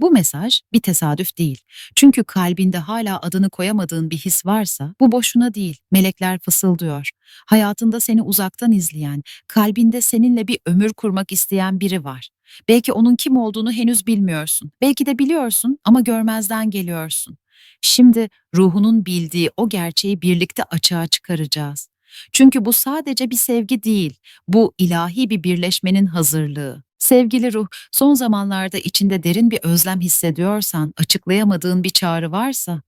Bu mesaj bir tesadüf değil. Çünkü kalbinde hala adını koyamadığın bir his varsa bu boşuna değil. Melekler fısıldıyor. Hayatında seni uzaktan izleyen, kalbinde seninle bir ömür kurmak isteyen biri var. Belki onun kim olduğunu henüz bilmiyorsun. Belki de biliyorsun ama görmezden geliyorsun. Şimdi ruhunun bildiği o gerçeği birlikte açığa çıkaracağız. Çünkü bu sadece bir sevgi değil, bu ilahi bir birleşmenin hazırlığı. Sevgili ruh, son zamanlarda içinde derin bir özlem hissediyorsan, açıklayamadığın bir çağrı varsa,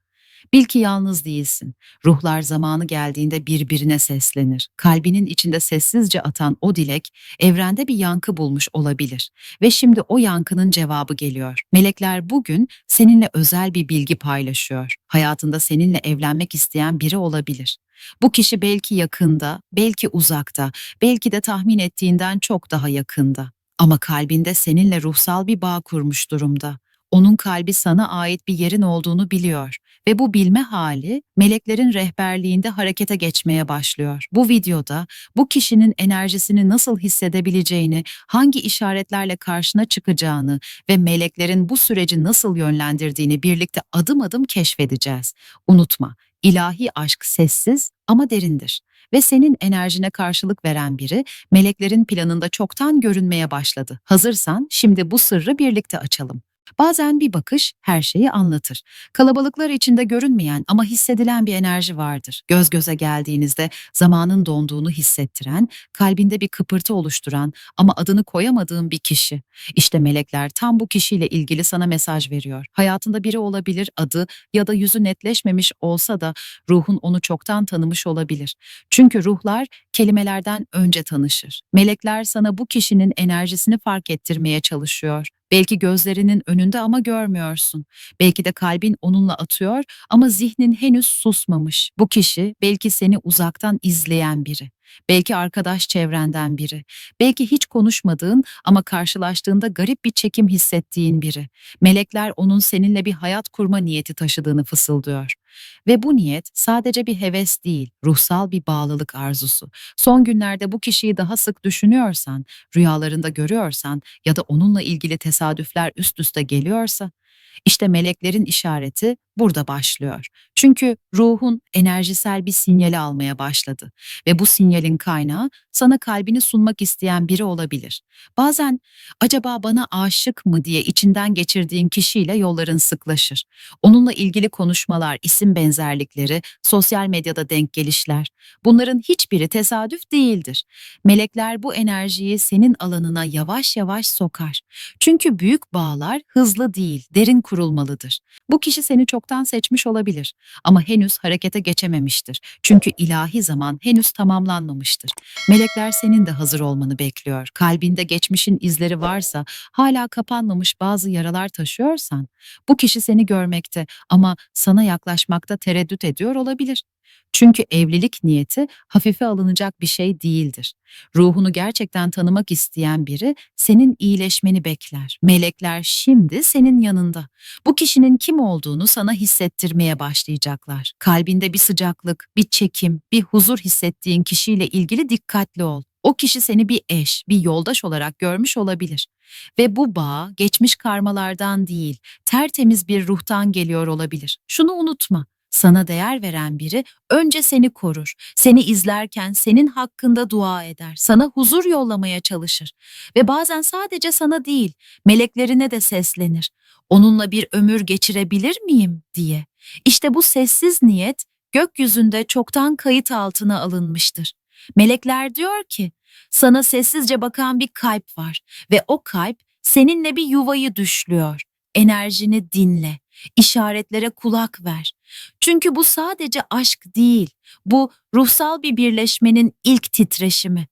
bil ki yalnız değilsin. Ruhlar zamanı geldiğinde birbirine seslenir. Kalbinin içinde sessizce atan o dilek, evrende bir yankı bulmuş olabilir. Ve şimdi o yankının cevabı geliyor. Melekler bugün seninle özel bir bilgi paylaşıyor. Hayatında seninle evlenmek isteyen biri olabilir. Bu kişi belki yakında, belki uzakta, belki de tahmin ettiğinden çok daha yakında. Ama kalbinde seninle ruhsal bir bağ kurmuş durumda. Onun kalbi sana ait bir yerin olduğunu biliyor ve bu bilme hali meleklerin rehberliğinde harekete geçmeye başlıyor. Bu videoda bu kişinin enerjisini nasıl hissedebileceğini, hangi işaretlerle karşına çıkacağını ve meleklerin bu süreci nasıl yönlendirdiğini birlikte adım adım keşfedeceğiz. Unutma, ilahi aşk sessiz ama derindir ve senin enerjine karşılık veren biri meleklerin planında çoktan görünmeye başladı. Hazırsan şimdi bu sırrı birlikte açalım. Bazen bir bakış her şeyi anlatır. Kalabalıklar içinde görünmeyen ama hissedilen bir enerji vardır. Göz göze geldiğinizde zamanın donduğunu hissettiren, kalbinde bir kıpırtı oluşturan ama adını koyamadığın bir kişi. İşte melekler tam bu kişiyle ilgili sana mesaj veriyor. Hayatında biri olabilir, adı ya da yüzü netleşmemiş olsa da ruhun onu çoktan tanımış olabilir. Çünkü ruhlar kelimelerden önce tanışır. Melekler sana bu kişinin enerjisini fark ettirmeye çalışıyor. Belki gözlerinin önünde ama görmüyorsun. Belki de kalbin onunla atıyor ama zihnin henüz susmamış. Bu kişi belki seni uzaktan izleyen biri. Belki arkadaş çevrenden biri. Belki hiç konuşmadığın ama karşılaştığında garip bir çekim hissettiğin biri. Melekler onun seninle bir hayat kurma niyeti taşıdığını fısıldıyor. Ve bu niyet sadece bir heves değil, ruhsal bir bağlılık arzusu. Son günlerde bu kişiyi daha sık düşünüyorsan, rüyalarında görüyorsan ya da onunla ilgili tesadüfler üst üste geliyorsa, işte meleklerin işareti burada başlıyor. Çünkü ruhun enerjisel bir sinyali almaya başladı ve bu sinyalin kaynağı sana kalbini sunmak isteyen biri olabilir. Bazen acaba bana aşık mı diye içinden geçirdiğin kişiyle yolların sıklaşır. Onunla ilgili konuşmalar, isim benzerlikleri, sosyal medyada denk gelişler. Bunların hiçbiri tesadüf değildir. Melekler bu enerjiyi senin alanına yavaş yavaş sokar. Çünkü büyük bağlar hızlı değil, derin kurulmalıdır. Bu kişi seni çoktan seçmiş olabilir ama henüz harekete geçememiştir. Çünkü ilahi zaman henüz tamamlanmamıştır. Melekler senin de hazır olmanı bekliyor. Kalbinde geçmişin izleri varsa, hala kapanmamış bazı yaralar taşıyorsan, bu kişi seni görmekte ama sana yaklaşmakta tereddüt ediyor olabilir. Çünkü evlilik niyeti hafife alınacak bir şey değildir. Ruhunu gerçekten tanımak isteyen biri senin iyileşmeni bekler. Melekler şimdi senin yanında. Bu kişinin kim olduğunu sana hissettirmeye başlayacaklar. Kalbinde bir sıcaklık, bir çekim, bir huzur hissettiğin kişiyle ilgili dikkatli ol. O kişi seni bir eş, bir yoldaş olarak görmüş olabilir. Ve bu bağ geçmiş karmalardan değil, tertemiz bir ruhtan geliyor olabilir. Şunu unutma. Sana değer veren biri önce seni korur. Seni izlerken senin hakkında dua eder. Sana huzur yollamaya çalışır. Ve bazen sadece sana değil, meleklerine de seslenir. Onunla bir ömür geçirebilir miyim diye. İşte bu sessiz niyet gökyüzünde çoktan kayıt altına alınmıştır. Melekler diyor ki, sana sessizce bakan bir kalp var ve o kalp seninle bir yuvayı düşlüyor. Enerjini dinle, işaretlere kulak ver. Çünkü bu sadece aşk değil, bu ruhsal bir birleşmenin ilk titreşimi.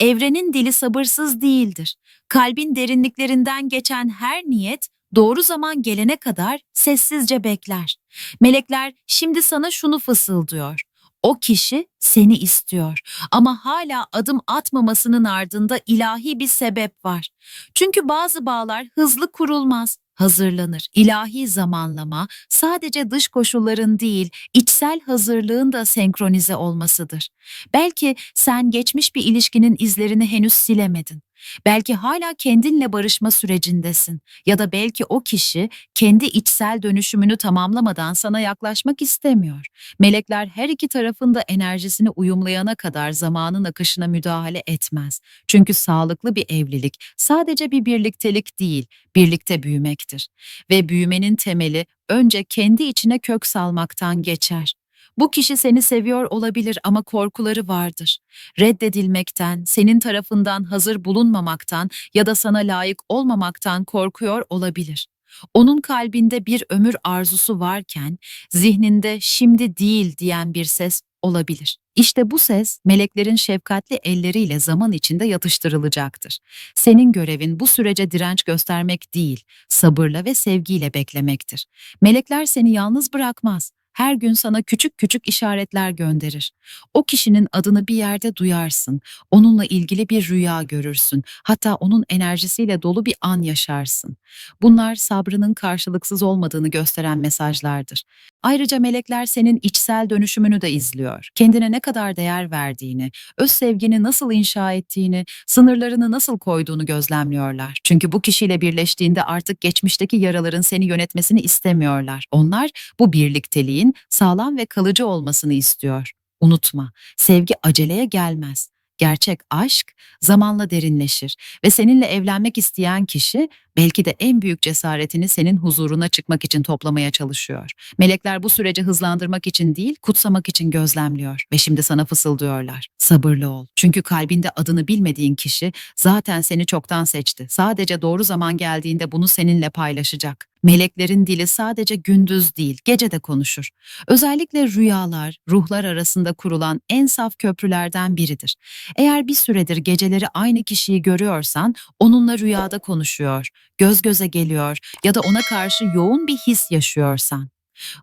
Evrenin dili sabırsız değildir. Kalbin derinliklerinden geçen her niyet doğru zaman gelene kadar sessizce bekler. Melekler şimdi sana şunu fısıldıyor. O kişi seni istiyor ama hala adım atmamasının ardında ilahi bir sebep var. Çünkü bazı bağlar hızlı kurulmaz, hazırlanır. İlahi zamanlama sadece dış koşulların değil, içsel hazırlığın da senkronize olmasıdır. Belki sen geçmiş bir ilişkinin izlerini henüz silemedin. Belki hala kendinle barışma sürecindesin ya da belki o kişi kendi içsel dönüşümünü tamamlamadan sana yaklaşmak istemiyor. Melekler her iki tarafın da enerjisini uyumlayana kadar zamanın akışına müdahale etmez. Çünkü sağlıklı bir evlilik sadece bir birliktelik değil, birlikte büyümektir. Ve büyümenin temeli önce kendi içine kök salmaktan geçer. Bu kişi seni seviyor olabilir ama korkuları vardır. Reddedilmekten, senin tarafından hazır bulunmamaktan ya da sana layık olmamaktan korkuyor olabilir. Onun kalbinde bir ömür arzusu varken zihninde şimdi değil diyen bir ses olabilir. İşte bu ses meleklerin şefkatli elleriyle zaman içinde yatıştırılacaktır. Senin görevin bu sürece direnç göstermek değil, sabırla ve sevgiyle beklemektir. Melekler seni yalnız bırakmaz. Her gün sana küçük küçük işaretler gönderir. O kişinin adını bir yerde duyarsın. Onunla ilgili bir rüya görürsün. Hatta onun enerjisiyle dolu bir an yaşarsın. Bunlar sabrının karşılıksız olmadığını gösteren mesajlardır. Ayrıca melekler senin içsel dönüşümünü de izliyor. Kendine ne kadar değer verdiğini, öz sevgini nasıl inşa ettiğini, sınırlarını nasıl koyduğunu gözlemliyorlar. Çünkü bu kişiyle birleştiğinde artık geçmişteki yaraların seni yönetmesini istemiyorlar. Onlar bu birlikteliğin sağlam ve kalıcı olmasını istiyor. Unutma, sevgi aceleye gelmez. Gerçek aşk zamanla derinleşir ve seninle evlenmek isteyen kişi belki de en büyük cesaretini senin huzuruna çıkmak için toplamaya çalışıyor. Melekler bu süreci hızlandırmak için değil, kutsamak için gözlemliyor ve şimdi sana fısıldıyorlar. Sabırlı ol. Çünkü kalbinde adını bilmediğin kişi zaten seni çoktan seçti. Sadece doğru zaman geldiğinde bunu seninle paylaşacak. Meleklerin dili sadece gündüz değil, gece de konuşur. Özellikle rüyalar, ruhlar arasında kurulan en saf köprülerden biridir. Eğer bir süredir geceleri aynı kişiyi görüyorsan, onunla rüyada konuşuyor, göz göze geliyor ya da ona karşı yoğun bir his yaşıyorsan.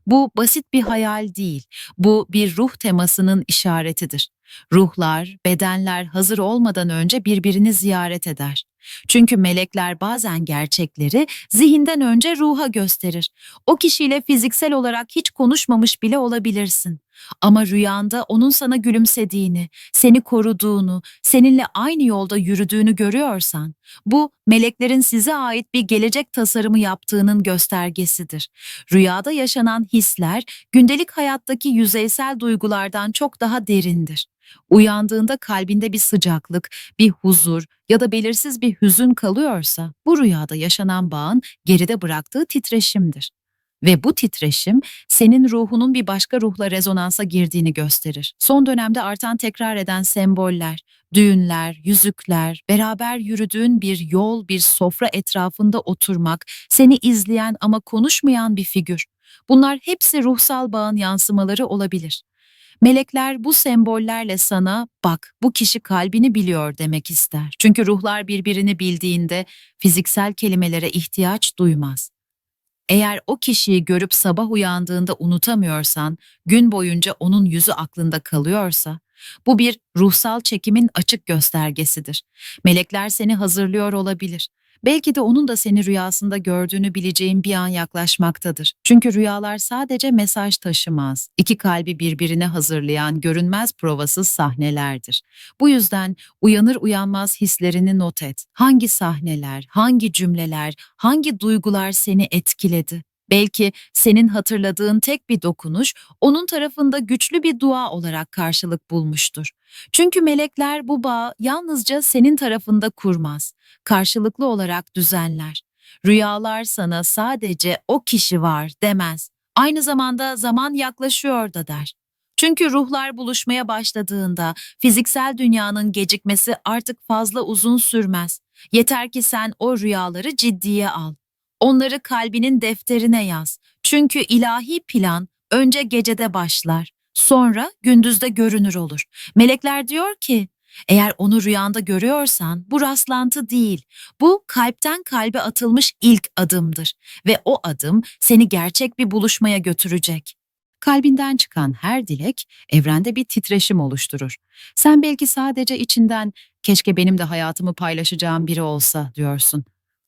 Bu basit bir hayal değil, bu bir ruh temasının işaretidir. Ruhlar, bedenler hazır olmadan önce birbirini ziyaret eder. Çünkü melekler bazen gerçekleri zihinden önce ruha gösterir. O kişiyle fiziksel olarak hiç konuşmamış bile olabilirsin. Ama rüyanda onun sana gülümsediğini, seni koruduğunu, seninle aynı yolda yürüdüğünü görüyorsan, bu meleklerin size ait bir gelecek tasarımı yaptığının göstergesidir. Rüyada yaşanan hisler gündelik hayattaki yüzeysel duygulardan çok daha derindir. Uyandığında kalbinde bir sıcaklık, bir huzur ya da belirsiz bir hüzün kalıyorsa bu rüyada yaşanan bağın geride bıraktığı titreşimdir. Ve bu titreşim senin ruhunun bir başka ruhla rezonansa girdiğini gösterir. Son dönemde artan tekrar eden semboller, düğünler, yüzükler, beraber yürüdüğün bir yol, bir sofra etrafında oturmak, seni izleyen ama konuşmayan bir figür. Bunlar hepsi ruhsal bağın yansımaları olabilir. Melekler bu sembollerle sana bak bu kişi kalbini biliyor demek ister. Çünkü ruhlar birbirini bildiğinde fiziksel kelimelere ihtiyaç duymaz. Eğer o kişiyi görüp sabah uyandığında unutamıyorsan, gün boyunca onun yüzü aklında kalıyorsa, bu bir ruhsal çekimin açık göstergesidir. Melekler seni hazırlıyor olabilir. Belki de onun da seni rüyasında gördüğünü bileceğin bir an yaklaşmaktadır. Çünkü rüyalar sadece mesaj taşımaz. İki kalbi birbirine hazırlayan görünmez provasız sahnelerdir. Bu yüzden uyanır uyanmaz hislerini not et. Hangi sahneler, hangi cümleler, hangi duygular seni etkiledi? Belki senin hatırladığın tek bir dokunuş onun tarafında güçlü bir dua olarak karşılık bulmuştur. Çünkü melekler bu bağı yalnızca senin tarafında kurmaz, karşılıklı olarak düzenler. Rüyalar sana sadece o kişi var demez. Aynı zamanda zaman yaklaşıyor da der. Çünkü ruhlar buluşmaya başladığında fiziksel dünyanın gecikmesi artık fazla uzun sürmez. Yeter ki sen o rüyaları ciddiye al. Onları kalbinin defterine yaz. Çünkü ilahi plan önce gecede başlar, sonra gündüzde görünür olur. Melekler diyor ki, eğer onu rüyanda görüyorsan bu rastlantı değil, bu kalpten kalbe atılmış ilk adımdır ve o adım seni gerçek bir buluşmaya götürecek. Kalbinden çıkan her dilek evrende bir titreşim oluşturur. Sen belki sadece içinden keşke benim de hayatımı paylaşacağım biri olsa diyorsun.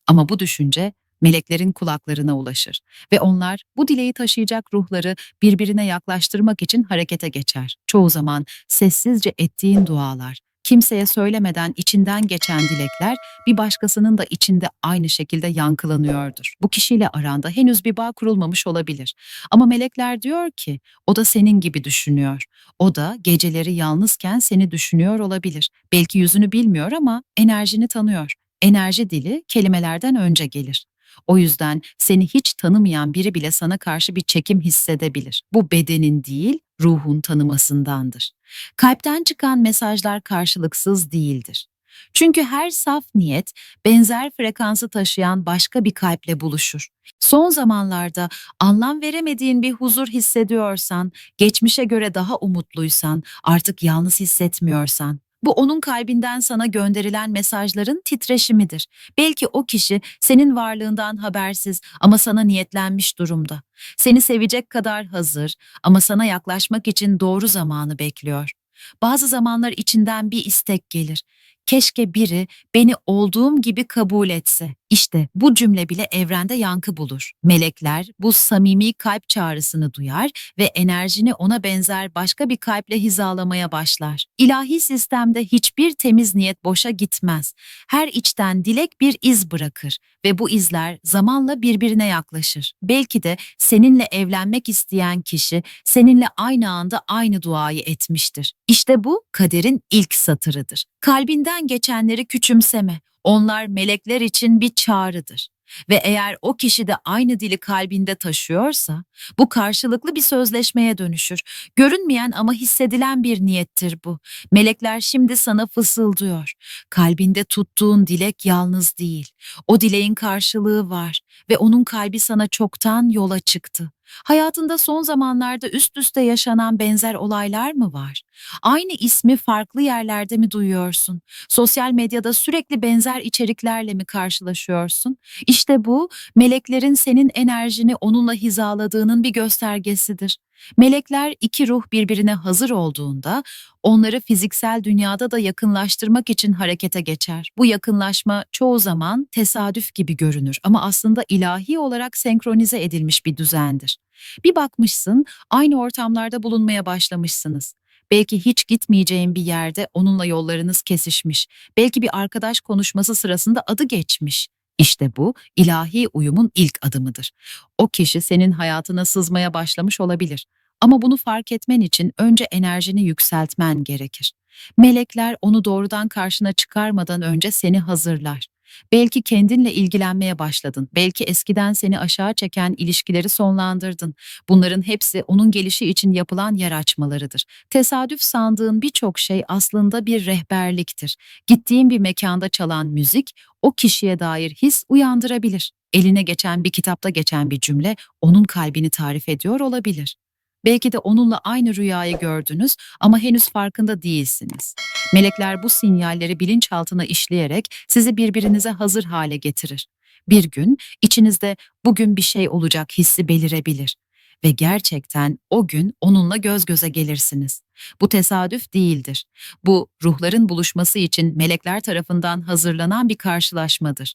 Ama bu düşünce meleklerin kulaklarına ulaşır ve onlar bu dileği taşıyacak ruhları birbirine yaklaştırmak için harekete geçer. Çoğu zaman sessizce ettiğin dualar Kimseye söylemeden içinden geçen dilekler bir başkasının da içinde aynı şekilde yankılanıyordur. Bu kişiyle aranda henüz bir bağ kurulmamış olabilir. Ama melekler diyor ki o da senin gibi düşünüyor. O da geceleri yalnızken seni düşünüyor olabilir. Belki yüzünü bilmiyor ama enerjini tanıyor. Enerji dili kelimelerden önce gelir. O yüzden seni hiç tanımayan biri bile sana karşı bir çekim hissedebilir. Bu bedenin değil, ruhun tanımasındandır. Kalpten çıkan mesajlar karşılıksız değildir. Çünkü her saf niyet benzer frekansı taşıyan başka bir kalple buluşur. Son zamanlarda anlam veremediğin bir huzur hissediyorsan, geçmişe göre daha umutluysan, artık yalnız hissetmiyorsan, bu onun kalbinden sana gönderilen mesajların titreşimidir. Belki o kişi senin varlığından habersiz ama sana niyetlenmiş durumda. Seni sevecek kadar hazır ama sana yaklaşmak için doğru zamanı bekliyor. Bazı zamanlar içinden bir istek gelir. Keşke biri beni olduğum gibi kabul etse. İşte bu cümle bile evrende yankı bulur. Melekler bu samimi kalp çağrısını duyar ve enerjini ona benzer başka bir kalple hizalamaya başlar. İlahi sistemde hiçbir temiz niyet boşa gitmez. Her içten dilek bir iz bırakır ve bu izler zamanla birbirine yaklaşır. Belki de seninle evlenmek isteyen kişi seninle aynı anda aynı duayı etmiştir. İşte bu kaderin ilk satırıdır. Kalbinden geçenleri küçümseme. Onlar melekler için bir çağrıdır. Ve eğer o kişi de aynı dili kalbinde taşıyorsa, bu karşılıklı bir sözleşmeye dönüşür. Görünmeyen ama hissedilen bir niyettir bu. Melekler şimdi sana fısıldıyor. Kalbinde tuttuğun dilek yalnız değil. O dileğin karşılığı var ve onun kalbi sana çoktan yola çıktı. Hayatında son zamanlarda üst üste yaşanan benzer olaylar mı var? Aynı ismi farklı yerlerde mi duyuyorsun? Sosyal medyada sürekli benzer içeriklerle mi karşılaşıyorsun? İşte bu meleklerin senin enerjini onunla hizaladığının bir göstergesidir. Melekler iki ruh birbirine hazır olduğunda onları fiziksel dünyada da yakınlaştırmak için harekete geçer. Bu yakınlaşma çoğu zaman tesadüf gibi görünür ama aslında ilahi olarak senkronize edilmiş bir düzendir. Bir bakmışsın aynı ortamlarda bulunmaya başlamışsınız. Belki hiç gitmeyeceğin bir yerde onunla yollarınız kesişmiş. Belki bir arkadaş konuşması sırasında adı geçmiş. İşte bu ilahi uyumun ilk adımıdır. O kişi senin hayatına sızmaya başlamış olabilir. Ama bunu fark etmen için önce enerjini yükseltmen gerekir. Melekler onu doğrudan karşına çıkarmadan önce seni hazırlar. Belki kendinle ilgilenmeye başladın. Belki eskiden seni aşağı çeken ilişkileri sonlandırdın. Bunların hepsi onun gelişi için yapılan yer açmalarıdır. Tesadüf sandığın birçok şey aslında bir rehberliktir. Gittiğin bir mekanda çalan müzik o kişiye dair his uyandırabilir. Eline geçen bir kitapta geçen bir cümle onun kalbini tarif ediyor olabilir. Belki de onunla aynı rüyayı gördünüz ama henüz farkında değilsiniz. Melekler bu sinyalleri bilinçaltına işleyerek sizi birbirinize hazır hale getirir. Bir gün içinizde bugün bir şey olacak hissi belirebilir ve gerçekten o gün onunla göz göze gelirsiniz. Bu tesadüf değildir. Bu ruhların buluşması için melekler tarafından hazırlanan bir karşılaşmadır.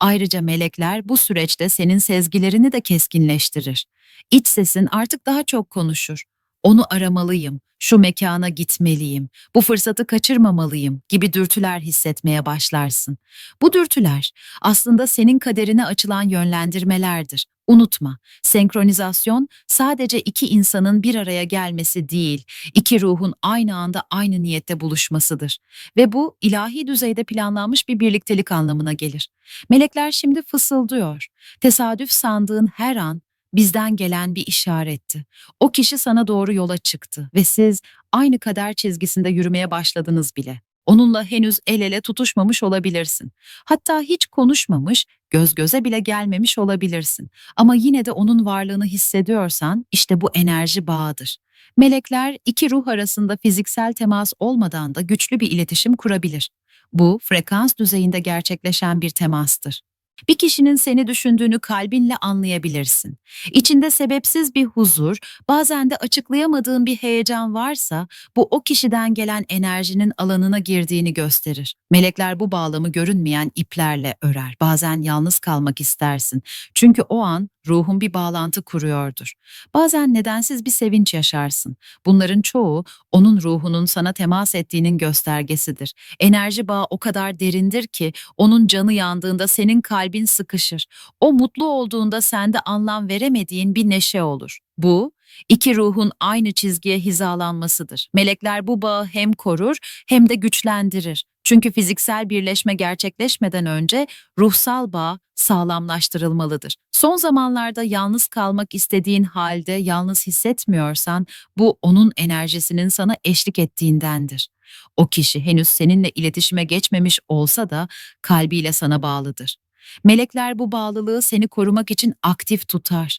Ayrıca melekler bu süreçte senin sezgilerini de keskinleştirir. İç sesin artık daha çok konuşur. Onu aramalıyım, şu mekana gitmeliyim, bu fırsatı kaçırmamalıyım gibi dürtüler hissetmeye başlarsın. Bu dürtüler aslında senin kaderine açılan yönlendirmelerdir. Unutma, senkronizasyon sadece iki insanın bir araya gelmesi değil, iki ruhun aynı anda aynı niyette buluşmasıdır. Ve bu ilahi düzeyde planlanmış bir birliktelik anlamına gelir. Melekler şimdi fısıldıyor. Tesadüf sandığın her an bizden gelen bir işaretti. O kişi sana doğru yola çıktı ve siz aynı kader çizgisinde yürümeye başladınız bile. Onunla henüz el ele tutuşmamış olabilirsin. Hatta hiç konuşmamış, göz göze bile gelmemiş olabilirsin. Ama yine de onun varlığını hissediyorsan işte bu enerji bağıdır. Melekler iki ruh arasında fiziksel temas olmadan da güçlü bir iletişim kurabilir. Bu frekans düzeyinde gerçekleşen bir temastır. Bir kişinin seni düşündüğünü kalbinle anlayabilirsin. İçinde sebepsiz bir huzur, bazen de açıklayamadığın bir heyecan varsa bu o kişiden gelen enerjinin alanına girdiğini gösterir. Melekler bu bağlamı görünmeyen iplerle örer. Bazen yalnız kalmak istersin. Çünkü o an ruhun bir bağlantı kuruyordur. Bazen nedensiz bir sevinç yaşarsın. Bunların çoğu onun ruhunun sana temas ettiğinin göstergesidir. Enerji bağı o kadar derindir ki onun canı yandığında senin kalbin sıkışır. O mutlu olduğunda sende anlam veremediğin bir neşe olur. Bu iki ruhun aynı çizgiye hizalanmasıdır. Melekler bu bağı hem korur hem de güçlendirir. Çünkü fiziksel birleşme gerçekleşmeden önce ruhsal bağ sağlamlaştırılmalıdır. Son zamanlarda yalnız kalmak istediğin halde yalnız hissetmiyorsan bu onun enerjisinin sana eşlik ettiğindendir. O kişi henüz seninle iletişime geçmemiş olsa da kalbiyle sana bağlıdır. Melekler bu bağlılığı seni korumak için aktif tutar.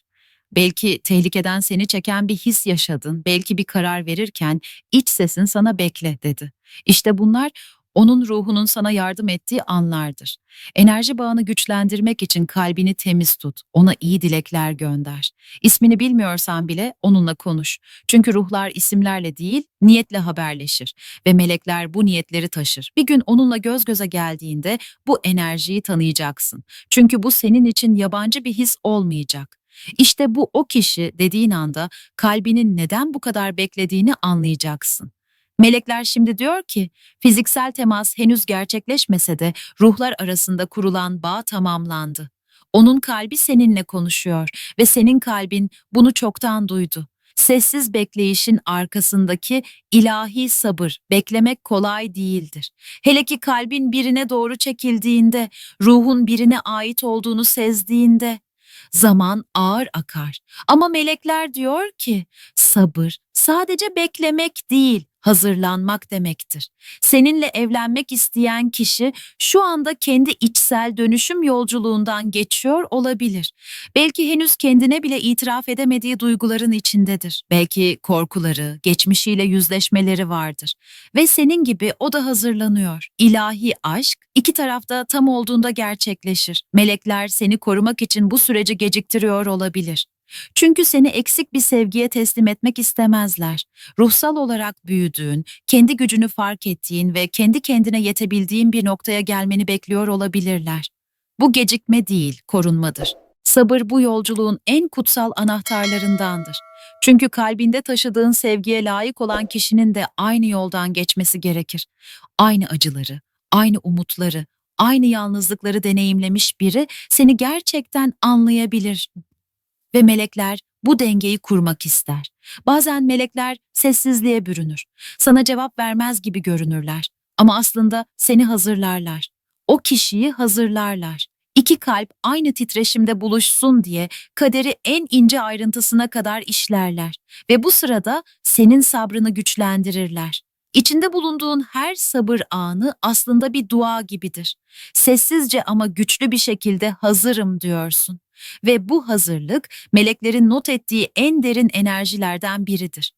Belki tehlikeden seni çeken bir his yaşadın, belki bir karar verirken iç sesin sana bekle dedi. İşte bunlar onun ruhunun sana yardım ettiği anlardır. Enerji bağını güçlendirmek için kalbini temiz tut, ona iyi dilekler gönder. İsmini bilmiyorsan bile onunla konuş. Çünkü ruhlar isimlerle değil, niyetle haberleşir ve melekler bu niyetleri taşır. Bir gün onunla göz göze geldiğinde bu enerjiyi tanıyacaksın. Çünkü bu senin için yabancı bir his olmayacak. İşte bu o kişi dediğin anda kalbinin neden bu kadar beklediğini anlayacaksın. Melekler şimdi diyor ki, fiziksel temas henüz gerçekleşmese de ruhlar arasında kurulan bağ tamamlandı. Onun kalbi seninle konuşuyor ve senin kalbin bunu çoktan duydu. Sessiz bekleyişin arkasındaki ilahi sabır, beklemek kolay değildir. Hele ki kalbin birine doğru çekildiğinde, ruhun birine ait olduğunu sezdiğinde, zaman ağır akar. Ama melekler diyor ki, sabır sadece beklemek değil, hazırlanmak demektir. Seninle evlenmek isteyen kişi şu anda kendi içsel dönüşüm yolculuğundan geçiyor olabilir. Belki henüz kendine bile itiraf edemediği duyguların içindedir. Belki korkuları, geçmişiyle yüzleşmeleri vardır. Ve senin gibi o da hazırlanıyor. İlahi aşk iki tarafta tam olduğunda gerçekleşir. Melekler seni korumak için bu süreci geciktiriyor olabilir. Çünkü seni eksik bir sevgiye teslim etmek istemezler. Ruhsal olarak büyüdüğün, kendi gücünü fark ettiğin ve kendi kendine yetebildiğin bir noktaya gelmeni bekliyor olabilirler. Bu gecikme değil, korunmadır. Sabır bu yolculuğun en kutsal anahtarlarındandır. Çünkü kalbinde taşıdığın sevgiye layık olan kişinin de aynı yoldan geçmesi gerekir. Aynı acıları, aynı umutları, aynı yalnızlıkları deneyimlemiş biri seni gerçekten anlayabilir, ve melekler bu dengeyi kurmak ister. Bazen melekler sessizliğe bürünür. Sana cevap vermez gibi görünürler. Ama aslında seni hazırlarlar. O kişiyi hazırlarlar. İki kalp aynı titreşimde buluşsun diye kaderi en ince ayrıntısına kadar işlerler ve bu sırada senin sabrını güçlendirirler. İçinde bulunduğun her sabır anı aslında bir dua gibidir. Sessizce ama güçlü bir şekilde hazırım diyorsun. Ve bu hazırlık meleklerin not ettiği en derin enerjilerden biridir.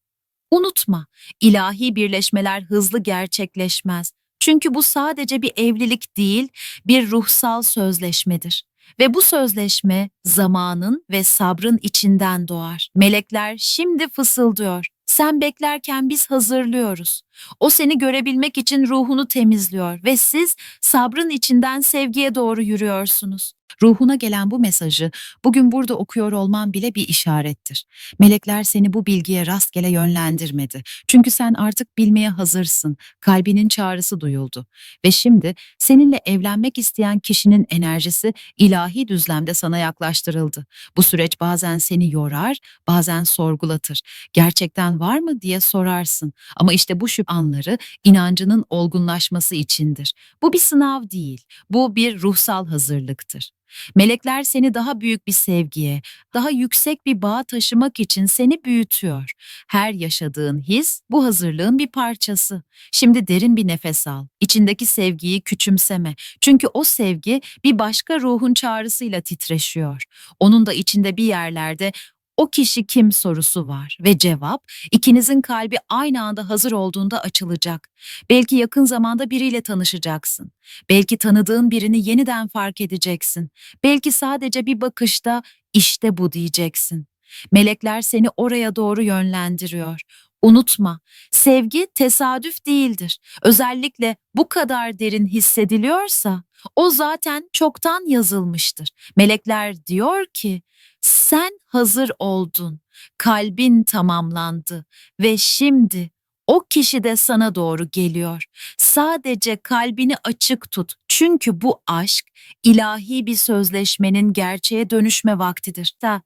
Unutma, ilahi birleşmeler hızlı gerçekleşmez. Çünkü bu sadece bir evlilik değil, bir ruhsal sözleşmedir. Ve bu sözleşme zamanın ve sabrın içinden doğar. Melekler şimdi fısıldıyor. Sen beklerken biz hazırlıyoruz. O seni görebilmek için ruhunu temizliyor ve siz sabrın içinden sevgiye doğru yürüyorsunuz. Ruhuna gelen bu mesajı bugün burada okuyor olman bile bir işarettir. Melekler seni bu bilgiye rastgele yönlendirmedi. Çünkü sen artık bilmeye hazırsın. Kalbinin çağrısı duyuldu. Ve şimdi seninle evlenmek isteyen kişinin enerjisi ilahi düzlemde sana yaklaştırıldı. Bu süreç bazen seni yorar, bazen sorgulatır. Gerçekten var mı diye sorarsın. Ama işte bu şüphe inancının olgunlaşması içindir. Bu bir sınav değil, bu bir ruhsal hazırlıktır. Melekler seni daha büyük bir sevgiye, daha yüksek bir bağa taşımak için seni büyütüyor. Her yaşadığın his bu hazırlığın bir parçası. Şimdi derin bir nefes al. İçindeki sevgiyi küçümseme. Çünkü o sevgi bir başka ruhun çağrısıyla titreşiyor. Onun da içinde bir yerlerde o kişi kim sorusu var ve cevap ikinizin kalbi aynı anda hazır olduğunda açılacak. Belki yakın zamanda biriyle tanışacaksın. Belki tanıdığın birini yeniden fark edeceksin. Belki sadece bir bakışta işte bu diyeceksin. Melekler seni oraya doğru yönlendiriyor. Unutma, sevgi tesadüf değildir. Özellikle bu kadar derin hissediliyorsa o zaten çoktan yazılmıştır. Melekler diyor ki Sen hazır oldun. Kalbin tamamlandı ve şimdi o kişi de sana doğru geliyor. Sadece kalbini açık tut. Çünkü bu aşk ilahi bir sözleşmenin gerçeğe dönüşme vaktidir. Da